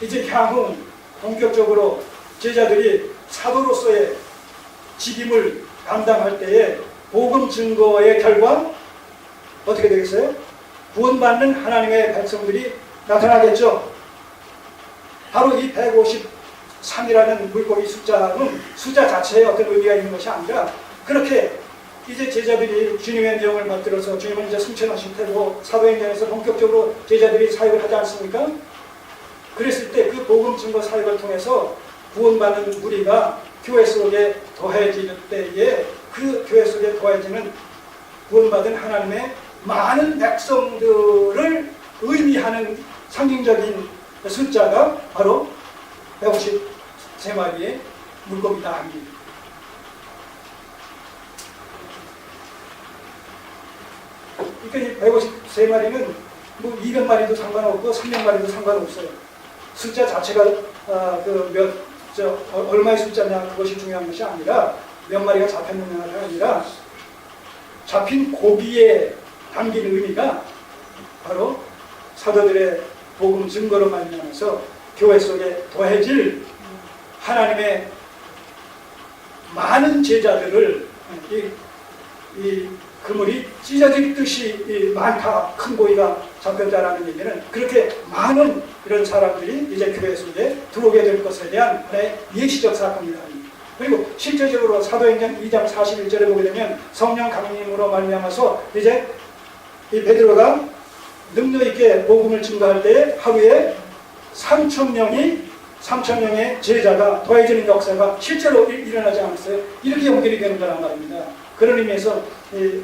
이제 향후 본격적으로 제자들이 사도로서의 직임을 감당할 때에 복음 증거의 결과 어떻게 되겠어요? 구원받는 하나님의 백성들이 나타나겠죠. 바로 이 153이라는 물고기 숫자는 숫자 자체에 어떤 의미가 있는 것이 아니라 그렇게 이제 제자들이 주님의 명을 받들어서 주님은 이제 승천하실 테고 사도행전에서 본격적으로 제자들이 사역을 하지 않습니까? 그랬을 때 그 복음 증거 사역을 통해서 구원받는 무리가 교회 속에 더해지는 때에 그 교회 속에 더해지는 구원받은 하나님의 많은 백성들을 의미하는 상징적인 숫자가 바로 153마리의 물고기다 합니다. 그러니까 이 153마리는 뭐 200마리도 상관없고 300마리도 상관없어요. 숫자 자체가 아, 그몇 저 얼마의 숫자냐 그것이 중요한 것이 아니라 몇 마리가 잡혔느냐가 아니라 잡힌 고기에 담긴 의미가 바로 사도들의 복음 증거로 말미암아서 교회 속에 더해질 하나님의 많은 제자들을 이, 이 그물이 찢어질 듯이 이 많다 큰 고기가 잡혔다라는 얘기는 그렇게 많은 이런 사람들이 이제 교회 속에 들어오게 될 것에 대한 하나의 예시적 사건이다. 그리고 실제적으로 사도행전 2장 41절에 보게 되면 성령 강림으로 말미암아서 이제 이 베드로가 능력 있게 복음을 증거할 때 하루에 3천 명이 3천 명의 제자가 더해지는 역사가 실제로 일- 일어나지 않았어요. 이렇게 연결이 되는 거란 말입니다. 그런 의미에서 이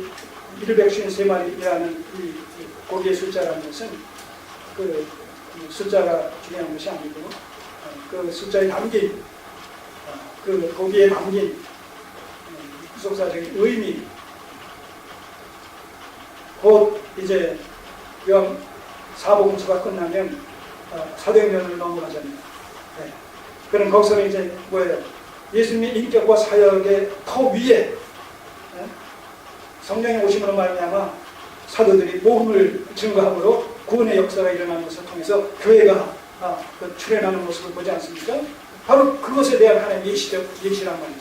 153마리라는 이 고기의 숫자라는 것은 그 숫자가 중요한 것이 아니고 어, 그 숫자에 담긴 어, 그 거기에 담긴 어, 구속사적인 의미 곧 이제 영 사복음서가 끝나면 어, 사도행전을 넘어가잖아요. 네. 그럼 거기서는 이제 뭐예요? 예수님의 인격과 사역의 더 위에 네? 성령의 오심으로 말미암아 사도들이 복음을 증거함으로 구원의 역사가 일어나는 것을 통해서 교회가 아, 그 출현하는 모습을 보지 않습니까? 바로 그것에 대한 하나의 예시적 예시란 말이죠.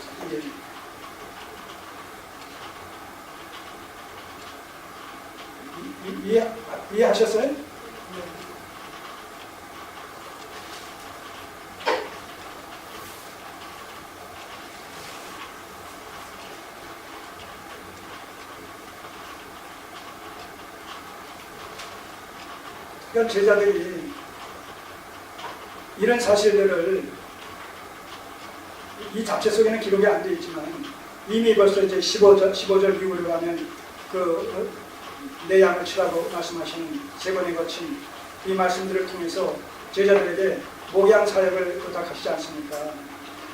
이해, 이해하셨어요? 그러니까 제자들이 이런 사실들을 이 잡채 속에는 기록이 안 되어 있지만 이미 벌써 이제 15절, 15절 이후로 가면 그내 양을 치라고 말씀하시는 세 번에 거친 이 말씀들을 통해서 제자들에게 목양 사역을 부탁하시지 않습니까?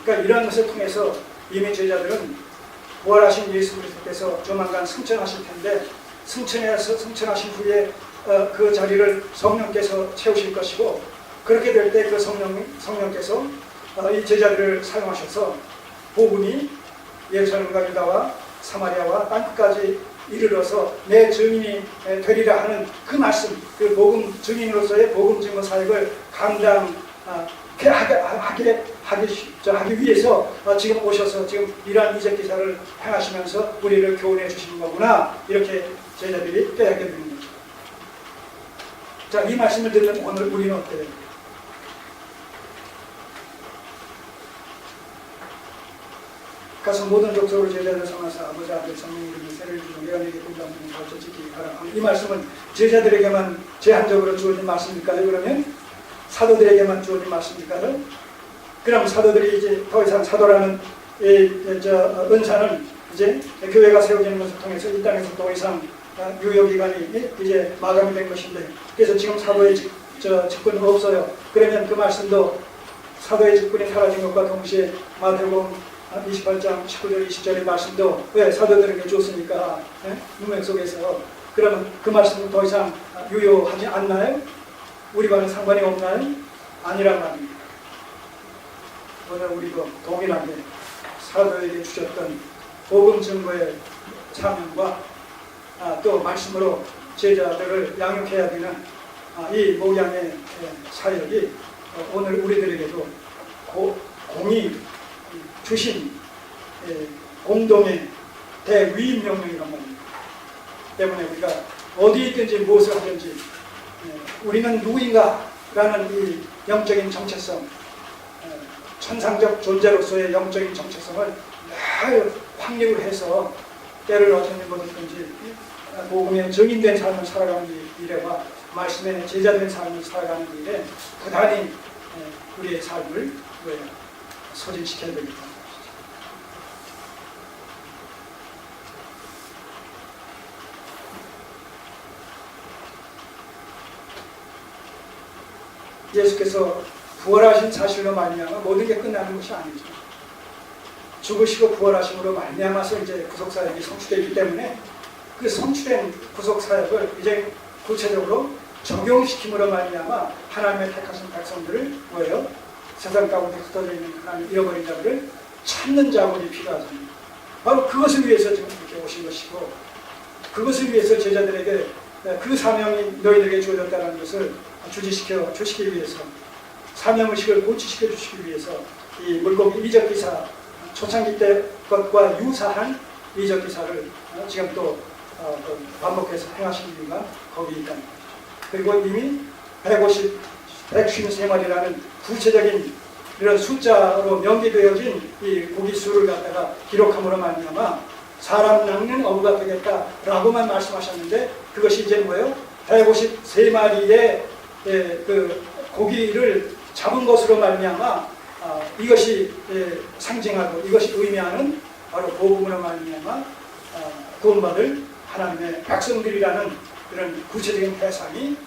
그러니까 이런 것을 통해서 이미 제자들은 부활하신 예수 그리스도께서 조만간 승천하실 텐데 승천해서 승천하신 후에 어, 그 자리를 성령께서 채우실 것이고 그렇게 될 때 그 성령 성령께서 어, 이 제자들을 사용하셔서 복음이 예루살렘과 유다와 사마리아와 땅끝까지 이르러서 내 증인이 에, 되리라 하는 그 말씀, 그 복음 증인으로서의 복음 증거 사역을 감당 아, 하게 하기 저 하기 위해서 어, 지금 오셔서 지금 이러한 이적 기사를 행하시면서 우리를 교훈해 주시는 거구나 이렇게 제자들이 깨닫게 거죠. 자, 이 말씀을 듣는 오늘 우리는 어때요? 가서 모든 족속을 제자들 삼아서 아버지 아들 성령 이름으로 세를 주고 내가 내게 공부하는 가르쳐 지키기 바라. 이 말씀은 제자들에게만 제한적으로 주어진 말씀일까요? 그러면 사도들에게만 주어진 말씀일까요? 그럼 사도들이 이제 더 이상 사도라는 이, 저, 은사는 이제 교회가 세워지는 것을 통해서 이 땅에서 더 이상 아, 유효 기간이 이제 마감이 된 것인데 그래서 지금 사도의 직, 저, 직분은 없어요. 그러면 그 말씀도 사도의 직분이 사라진 것과 동시에 마태복음 28장 19절 20절의 말씀도 왜 사도들에게 줬으니까 예? 문맥 속에서 그러면 그 말씀은 더 이상 유효하지 않나요? 우리와는 상관이 없나요? 아니란 말입니다. 오늘 우리도 동일하게 사도에게 주셨던 복음 증거의 사명과 아, 또 말씀으로 제자들을 양육해야 되는 아, 이 목양의 예, 사역이 어, 오늘 우리들에게도 고- 공이 주신 예, 공동의 대위임 명령이란 말입니다. 때문에 우리가 어디 있든지 무엇을 하든지 예, 우리는 누구인가라는 이 영적인 정체성, 예, 천상적 존재로서의 영적인 정체성을 늘 확립을 해서 때를 어떻게 보든지 복음의 증인된 삶을 살아가는 이 일에와 말씀의 제자된 삶을 살아가는 일에 부단히 예, 우리의 삶을 왜 소진시켜야 되겠다. 예수께서 부활하신 사실로 말미암아 모든 게 끝나는 것이 아니죠. 죽으시고 부활하심으로 말미암아서 이제 구속 사역이 성취되기 때문에 그 성취된 구속 사역을 이제 구체적으로 적용시킴으로 말미암아 하나님의 택하신 백성들을 뭐예요? 세상 가운데 흩어져 있는 하나님 잃어버린 자들을 찾는 작업이 필요하잖아요. 바로 그것을 위해서 지금 이렇게 오신 것이고 그것을 위해서 제자들에게 그 사명이 너희들에게 주어졌다는 것을 주지시켜 주시기 위해서 사명의식을 고치시켜 주시기 위해서 이 물고기 이적 기사 초창기 때 것과 유사한 이적 기사를 어, 지금 또 어, 그 반복해서 행하신 이유가 거기 있다는 거죠. 그리고 이미 150, 153마리라는 구체적인 이런 숫자로 명기되어진 이 고기 수를 갖다가 기록함으로 말미암아 사람 낚는 어부가 되겠다라고만 말씀하셨는데 그것이 이제 뭐예요? 153마리의 그 고기를 잡은 것으로 말미암아 아, 이것이 예, 상징하고 이것이 의미하는 바로 복음으로 말미암아 아, 구원받을 하나님의 백성들이라는 그런 구체적인 대상이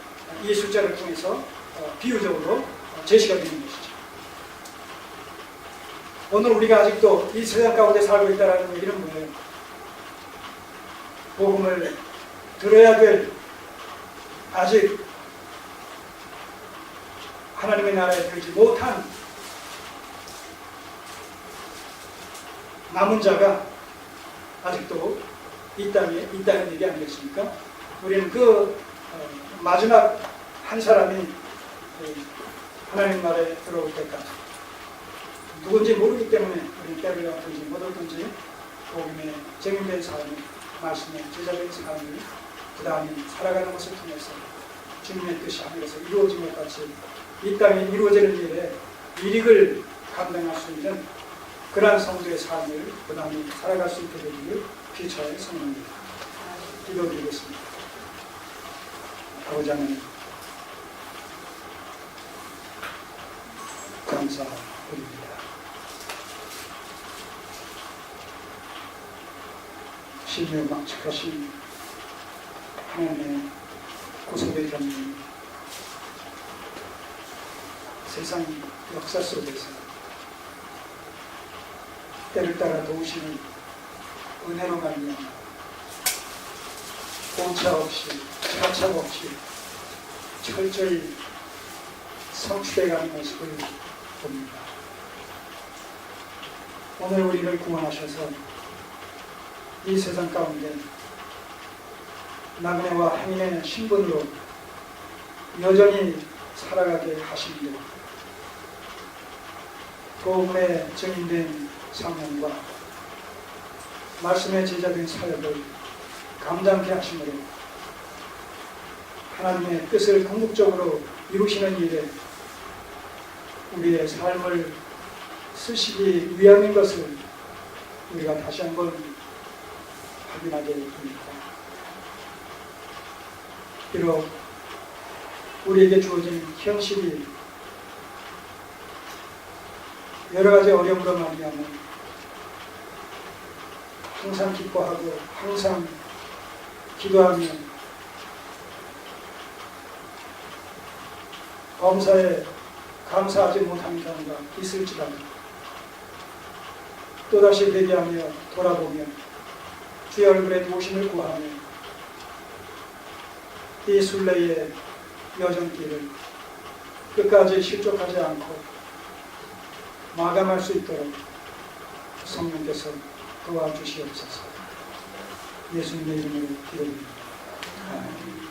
이 숫자를 통해서 어, 비유적으로 어, 제시가 되는 것이죠. 오늘 우리가 아직도 이 세상 가운데 살고 있다는 얘기는 뭐예요? 복음을 들어야 될 아직 하나님의 나라에 들지 못한 남은 자가 아직도 이 땅에 있다는 얘기 아니겠습니까? 우리는 그 어, 마지막 한 사람이 예, 하나님 나라에 들어올 때까지 누군지 모르기 때문에 우리는 때를 얻든지 못 얻든지 복음의 증인된 삶을 말씀의 제자된 삶을 그 다음에 살아가는 것을 통해서 주님의 뜻이 하늘에서 이루어진 것 같이 이 땅에 이루어지는 일에 일익을 감당할 수 있는 그러한 성도의 삶을 그 다음에 살아갈 수 있게 되기를 피차에 성립니다. 기도드리겠습니다. 아버지 하나님 감사드립니다. 신의 망측하신 하나님의 구속의 경륜 세상 역사 속에서 때를 따라 도우시는 은혜로 말미암아 공차 없이 차착 없이 철저히 성취돼가는 모습을 봅니다. 오늘 우리를 구원하셔서 이 세상 가운데 나그네와 행인의 신분으로 여전히 살아가게 하십니다. 복음의 증인된 사명과 말씀의 제자된 사역을 감당케 하심으로 하나님의 뜻을 궁극적으로 이루시는 일에 우리의 삶을 쓰시기 위함인 것을 우리가 다시 한번 확인하게 됩니다. 비록 우리에게 주어진 현실이 여러 가지 어려움으로 말미암아 항상 기뻐하고 항상 기도하며 범사에 감사하지 못하는 경우가 있을지라도 또다시 회개하며 돌아보며 주의 얼굴에 도심을 구하며 이 순례의 여정길을 끝까지 실족하지 않고 마감할 수 있도록 성령께서 도와주시옵소서. 예수님의 이름으로 기도드립니다. 아멘.